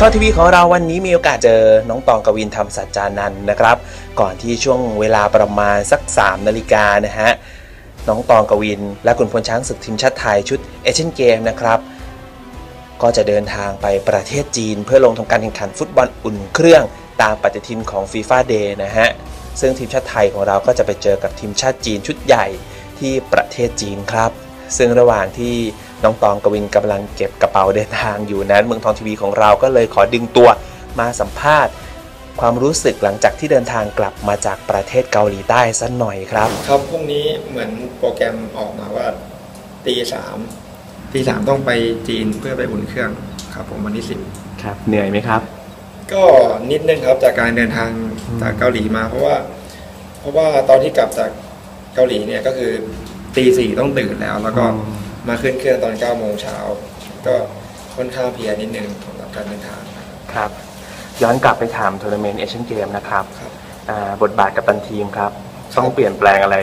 ทอทีวีของเราวันนี้มีโอกาสเจอน้องตองกวินทำสัจจานันนะครับ ก่อนที่ช่วงเวลาประมาณสัก 3 นาฬิกานะฮะ น้องตองกวิน และคุณพลช้างศึกทีมชาติไทยชุดเอเชียนเกมนะครับ ก็จะเดินทางไปประเทศจีน เพื่อลงทำการแข่งขันฟุตบอลอุ่นเครื่องตามปฏิทินของฟีฟ่าเดย์นะฮะ ซึ่งทีมชาติไทยของเราก็จะไปเจอกับทีมชาติจีนชุดใหญ่ที่ประเทศจีนครับ ซึ่งระหว่างที่ น้องตองกวินกำลังเก็บกระเป๋าเดินทางอยู่นั้น เมืองทองทีวีของเราก็เลยขอดึงตัวมาสัมภาษณ์ ความรู้สึกหลังจากที่เดินทางกลับมาจากประเทศเกาหลีใต้สักหน่อยครับครับพรุ่งนี้เหมือนโปรแกรมออกมาว่าตีสามตีสามต้องไปจีนเพื่อไปอุ่นเครื่องครับ ผมวันที่สิบครับ เหนื่อยไหมครับ ก็นิดนึงครับจากการเดินทางจากเกาหลีมา เพราะว่า เพราะว่าตอนที่กลับจากเกาหลีเนี่ยก็คือตีสี่ต้องตื่นแล้ว แล้วก็อื มมาขึ้นเครื่องตอนเก้าโมงเช้าก็ค่อนข้างเพลียนิดนึงสำหรับการเดินทางนะครับครับ ย้อนกลับไปถามทัวร์นาเมนต์เอเชียนเกมนะครับครับ อ่าบทบาทกับตันทีมครับครับ ต้องเปลี่ยนแปลงอะไร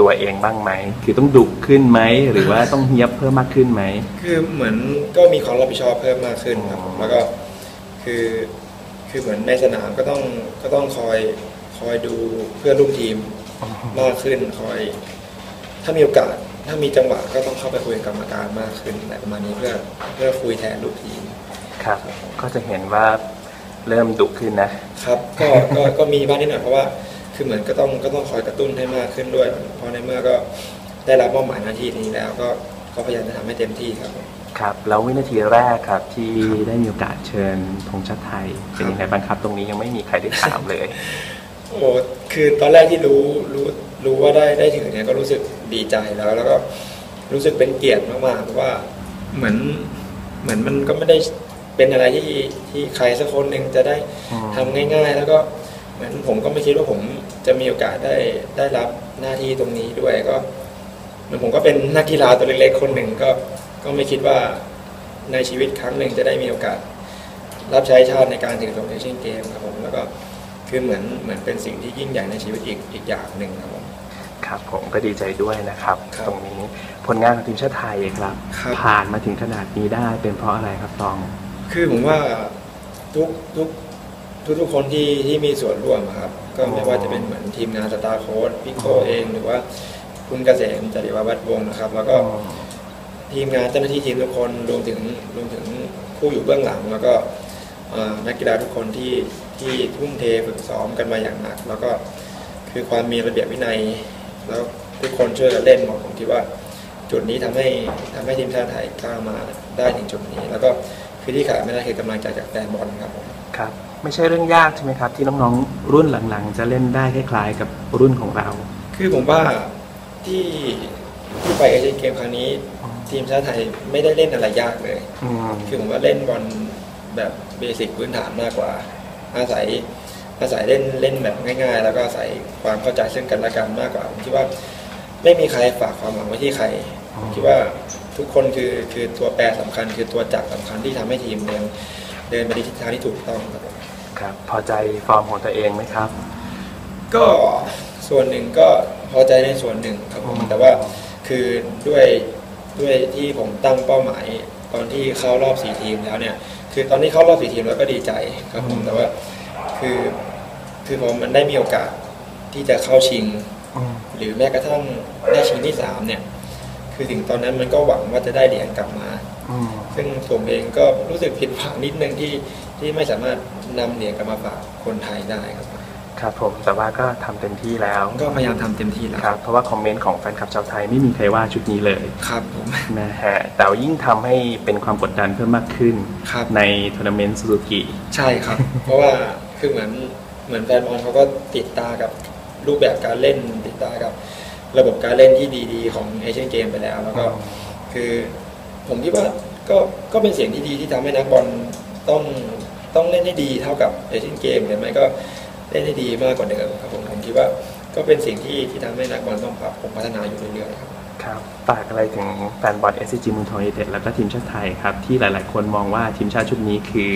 ตัวเองบ้างไหม คือต้องดุขึ้นไหม หรือว่าต้องเฮียบเพิ่มมากขึ้นไหม คือเหมือนก็มีความรับผิดชอบเพิ่มมากขึ้นครับ อ๋อ แล้วก็คือคือเหมือนในสนามก็ต้องก็ต้องคอยคอยดูเพื่อนร่วมทีมมากขึ้นคอย ถ้ามีโอกาส ถ้ามีจังหวะก็ต้องเข้าไปคุยกับกรรมการมากขึ้นอะไรประมาณนี้เพื่อเพื่อคุยแทนลูกทีมครับ ก็จะเห็นว่าเริ่มดุขึ้นนะ ครับก็ก็ก็มีบ้างนิดหน่อยเพราะว่าคือเหมือนก็ต้องก็ต้องคอยกระตุ้นให้มากขึ้นด้วย เพราะในเมื่อก็ได้รับมอบหมายหน้าที่นี้แล้ว ก็ก็พยายามจะทำให้เต็มที่ครับผมครับ แล้ววินาทีแรกครับที่ได้มีโอกาสเชิญธงชาติไทย เป็นยังไงบ้างครับ ตรงนี้ยังไม่มีใครได้ถามเลย โอ้ คือตอนแรกที่รู้รู้รู้ว่าได้ได้ถือเนี่ยก็รู้สึกดีใจแล้ว แล้วก็รู้สึกเป็นเกียรติมากๆเพราะว่าเหมือนเหมือนมันก็ไม่ได้เป็นอะไรที่ที่ใครสักคนหนึ่งจะได้อืมทำง่าย ๆ แล้วก็เหมือนผมก็ไม่คิดว่าผมจะมีโอกาสได้ได้รับหน้าที่ตรงนี้ด้วยก็เหมือนผมก็เป็นนักกีฬาตัวเล็กๆคนหนึ่งก็ก็ไม่คิดว่าในชีวิตครั้งหนึ่งจะได้มีโอกาส รับใช้ชาติในการถือธงเอเชียนเกมครับผมแล้วก็ คือเหมือนเหมือนเป็นสิ่งที่ยิ่งใหญ่ในชีวิตอีกอีกอย่างหนึ่งครับผม ครับผมก็ดีใจด้วยนะครับ ครับตรงนี้ผลงานของทีมชาติไทยครับ ครับ ผ่านมาถึงขนาดนี้ได้เป็นเพราะอะไรครับตอง คือผมว่าทุกทุกทุกทุกคนที่ที่มีส่วนร่วมอะครับ ก็ไม่ว่าจะเป็นเหมือนทีมงานสตาร์โค้ดพี่โคเองหรือว่าคุณเกษมจริวัฒน์วงศ์นะครับ แล้วก็ ทีมงานเจ้าหน้าที่ทีมทุกคนรวมถึงรวมถึงผู้อยู่เบื้องหลัง แล้วก็เอ่อ นักกีฬาทุกคนที่ที่ทุ่มเทฝึกซ้อมกันมาอย่างหนัก แล้วก็คือความมีระเบียบวินัย แล้วทุกคนช่วยกันเล่นหมดผมคิดว่า จุดนี้ทำให้ทำให้ทีมชาติไทยก้าวมาได้ถึงจุดนี้ แล้วก็คือที่ขาดไม่ได้คือกำลังใจจากแฟนบอลครับผมครับ ไม่ใช่เรื่องยากใช่ไหมครับ ที่น้องๆรุ่นหลังๆ จะเล่นได้คล้ายๆกับรุ่นของเรา คือผมว่าที่ที่ไปเอเชียนเกมครั้งนี้ ทีมชาติไทยไม่ได้เล่นอะไรยากเลยอืมคือผมว่าเล่นบอล แบบเบสิกพื้นฐานมากกว่า อาศัยอาศัยเล่นเล่นแบบง่าย ๆ แล้วก็อาศัยความเข้าใจซึ่งกันและกันมากกว่าผมคิดว่าไม่มีใครฝากความหวังไว้ที่ใครผมคิดว่าทุกคนคือคือตัวแปรสำคัญ คือตัวจักรสำคัญที่ทำให้ทีมเดินเดินไปในทิศทางที่ถูกต้องครับผมครับพอใจฟอร์มของตัวเองไหมครับ ก็ส่วนหนึ่งก็พอใจในส่วนหนึ่งครับผมอืมแต่ว่าคือด้วยด้วยที่ผมตั้งเป้าหมายตอนที่เข้ารอบสี่ทีมแล้วเนี่ย คือตอนที่เข้ารอบสี่ทีมแล้วก็ดีใจครับผมแต่ว่าคือคือผมมันได้มีโอกาสที่จะเข้าชิงอืมหรือแม้กระทั่งได้ชิงที่สามเนี่ย คือถึงตอนนั้นมันก็หวังว่าจะได้เหรียญกลับมาอืมซึ่งผมเองก็รู้สึกผิดหวังนิดนึงที่ที่ไม่สามารถนำเหรียญกลับมาฝากคนไทยได้ครับ ครับผมแต่ว่าก็ทำเต็มที่แล้วก็พยายามทำเต็มที่แล้วครับเพราะว่าคอมเมนต์ของแฟนคลับชาวไทยไม่มีใครว่าชุดนี้เลยครับผม นะฮะแต่ว่ายิ่งทำให้เป็นความกดดันเพิ่มมากขึ้น ครับ ในทัวร์นาเมนต์ซูซูกิใช่ครับ เพราะว่าคือเหมือนเหมือนแฟนบอลเขาก็ติดตากับรูปแบบการเล่นติดตากับ ระบบการเล่นที่ดีๆ ของเอเชียนเกมไปแล้ว แล้วก็คือผมคิดว่าก็ก็เป็นเสียงที่ดีที่ทำให้นักบอลต้องต้องเล่นให้ดีเท่ากับเอเชียนเกมหรือไม่ก็ เล่นให้ดีมากกว่าเดิมครับผมผมคิดว่าก็เป็นสิ่งที่ที่ทำให้นักบอลต้องปรับปรุงพัฒนาอยู่เรื่อยๆครับครับฝากอะไรถึงแฟนบอล s c g เมืองทองยูไนเต็ดแล้วก็ทีมชาติไทยครับ ที่หลายๆ คนมองว่าทีมชาติชุดนี้คือ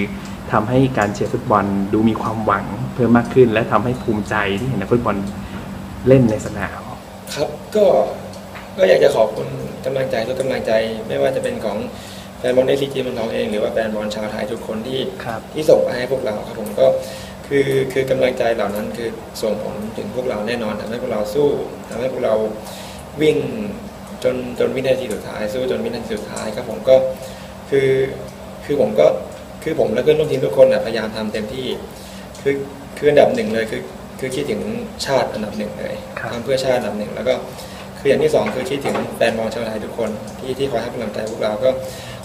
ทำให้การเชียร์ฟุตบอลดูมีความหวังเพิ่มมากขึ้น และทำให้ภูมิใจที่เห็นนักฟุตบอลเล่นในสนามครับก็ก็อยากจะขอบคุณกำลังใจทุกกำลังใจ ไม่ว่าจะเป็นของแฟนบอลเอซีจีเมืองทองเอง หรือว่าแฟนบอลชาวไทยทุกคนที่ครับที่ส่งมาให้พวกเราครับผมก็ คือคือกำลังใจเหล่านั้นคือส่งผลถึงพวกเราแน่นอนทำให้พวกเราสู้ทำให้พวกเราวิ่งจนจนวินาทีสุดท้าย สู้จนวินาทีสุดท้ายครับผมก็คือคือผมก็คือผมและเพื่อนร่วมทีมทุกคนน่ะพยายามทำเต็มที่ คือคืออันดับหนึ่งเลยคือคือคิดถึงชาติอันดับหนึ่งเลยครับทำเพื่อชาติอันดับหนึ่งแล้วก็คืออย่างที่สองคือคิดถึงแฟนบอลชาวไทยทุกคนที่ที่คอยให้กำลังใจพวกเราก็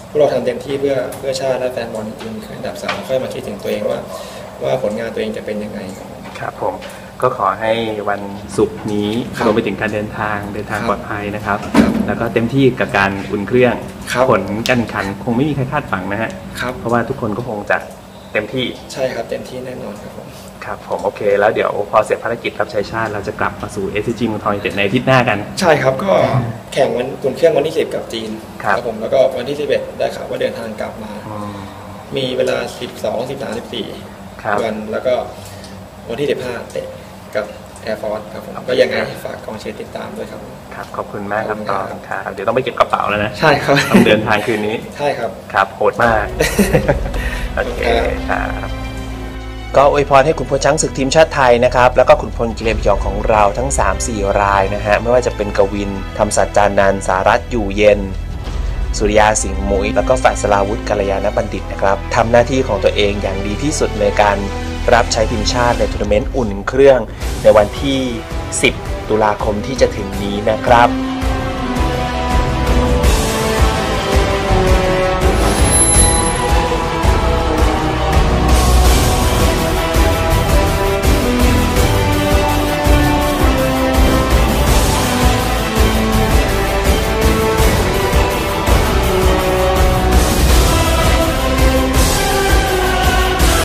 พวกเราทำเต็มที่เพื่อเพื่อชาติและแฟนบอลจริงๆคืออันดับสามค่อยมาคิดถึงตัวเองว่า ว่าผลงานตัวเองจะเป็นยังไงครับ ครับผมก็ขอให้วันศุกร์นี้ครับรวมไปถึงการเดินทางเดินทางครับปลอดภัยนะครับ ครับแล้วก็เต็มที่กับการอุ่นเครื่องครับ ผลการแข่งขันคงไม่มีใครคาดฝันนะฮะครับเพราะว่าทุกคนก็คงจะเต็มที่ใช่ครับเต็มที่แน่นอนครับผมครับผมโอเค แล้วเดี๋ยวพอเสร็จภารกิจรับใช้ชาติเราจะกลับมาสู่ s c g เมืองทองยูเต็ดในอาทิตย์หน้ากัน ใช่ครับก็แข่งวันอุ่นเครื่องวันที่10กับจีนครับ ผมแล้วก็วันที่11ได้ข่าวว่าเดินทางกลับมาอืมมีเวลา 12 13 14ครับ วันแล้วก็วันที่15เตะกับ Air Force ครับผมก็ยังไงฝากกองเชียร์ติดตามด้วยครับครับ ขอบคุณมากครับขอบคุณตครัอบนครับเดี๋ยวต้องไปเก็บกระเป๋าแล้วนะใช่ครับต้องเดินทางคืนนี้ใช่ครับครับโหดมากโอเคครับครับก็อวยพรให้ขุนพลช้างศึกทีมชาติไทยนะครับ แล้วก็ขุนพลกิเลนพยองของเราทั้ง 3-4 รายนะฮะ ไม่ว่าจะเป็นกวินธรรมสัจจานันท์สารัตน์อยู่เย็น สุริยาสิงห์มุยแล้วก็ฝ่ายสลาวุธกัลยาณบัณฑิตนะครับทำหน้าที่ของตัวเองอย่างดีที่สุดในการรับใช้ทีมชาติในทัวร์นาเมนต์อุ่นเครื่อง ในวันที่ 10 ตุลาคมที่จะถึงนี้นะครับ